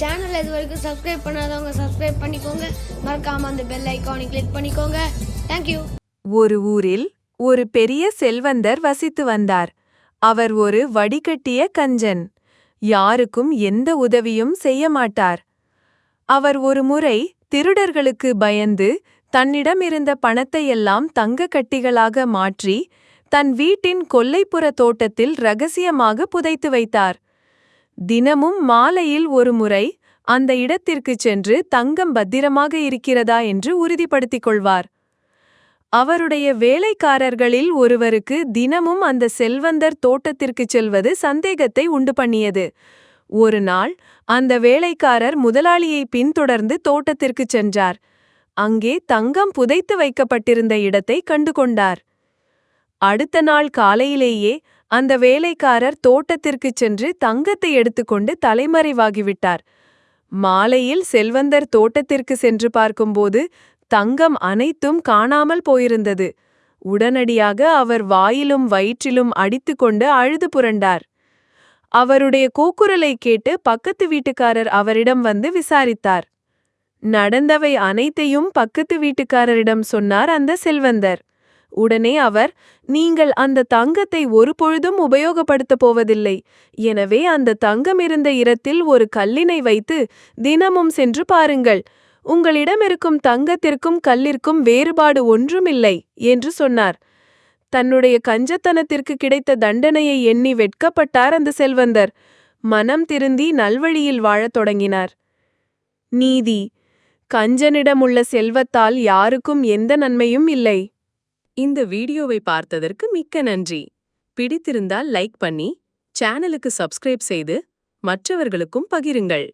Channel இது வரைக்கும் subscribe பண்ணாதவங்க சப்ஸ்கிரைப் பண்ணிக்கோங்க. மறக்காம அந்த பெல் ஐக்கானை கிளிக் பண்ணிக்கோங்க. தேங்க்யூ ஒரு ஊரில் ஒரு பெரிய செல்வந்தர் வசித்து வந்தார். அவர் ஒரு வடிகட்டிய கஞ்சன். யாருக்கும் எந்த உதவியும் செய்ய மாட்டார். அவர் ஒரு முறை திருடர்களுக்கு பயந்து தன்னிடமிருந்த பணத்தையெல்லாம் தங்க கட்டிகளாக மாற்றி தன் வீட்டின் கொல்லைப்புற தோட்டத்தில் ரகசியமாக புதைத்து வைத்தார். தினமும் மாலையில் ஒரு முறை அந்த இடத்திற்குச் சென்று தங்கம் பத்திரமாக இருக்கிறதா என்று உறுதிப்படுத்திக் கொள்வார் அவருடைய வேலைக்காரர்களில் ஒருவருக்கு தினமும் அந்த செல்வந்தர் தோட்டத்திற்குச் செல்வது சந்தேகத்தை உண்டு பண்ணியது. ஒரு நாள் அந்த வேலைக்காரர் முதலாளியை பின்தொடர்ந்து தோட்டத்திற்குச் சென்றார். அங்கே தங்கம் புதைத்து வைக்கப்பட்டிருந்த இடத்தை கண்டுகொண்டார். அடுத்த நாள் காலையிலேயே அந்த வேலைக்காரர் தோட்டத்திற்குச் சென்று தங்கத்தை எடுத்துக்கொண்டு தலைமறைவாகிவிட்டார். மாலையில் செல்வந்தர் தோட்டத்திற்கு சென்று பார்க்கும்போது தங்கம் அனைத்தும் காணாமல் போயிருந்தது. உடனடியாக அவர் வாயிலும் வயிற்றிலும் அடித்துக்கொண்டு அழுது புரண்டார். அவருடைய கூக்குரலை கேட்டு பக்கத்து வீட்டுக்காரர் அவரிடம் வந்து விசாரித்தார். நடந்தவை அனைத்தையும் பக்கத்து வீட்டுக்காரரிடம் சொன்னார் அந்த செல்வந்தர். உடனே அவர் நீங்கள் அந்த தங்கத்தை ஒருபொழுதும் உபயோகப்படுத்தப் போவதில்லை. எனவே அந்த தங்கம் இருந்த இடத்தில் ஒரு கல்லினை வைத்து தினமும் சென்று பாருங்கள். உங்களிடமிருக்கும் தங்கத்திற்கும் கல்லிற்கும் வேறுபாடு ஒன்றுமில்லை என்று சொன்னார். தன்னுடைய கஞ்சத்தனத்திற்கு கிடைத்த தண்டனையை எண்ணி வெட்கப்பட்டார் அந்த செல்வந்தர். மனம் திருந்தி நல்வழியில் வாழத் தொடங்கினார். நீதி கஞ்சனிடமுள்ள செல்வத்தால் யாருக்கும் எந்த நன்மையும் இல்லை. இந்த வீடியோவை பார்த்ததற்கு மிக்க நன்றி. பிடித்திருந்தால் லைக் பண்ணி சேனலுக்கு சப்ஸ்கிரைப் செய்து மற்றவர்களுக்கும் பகிருங்கள்.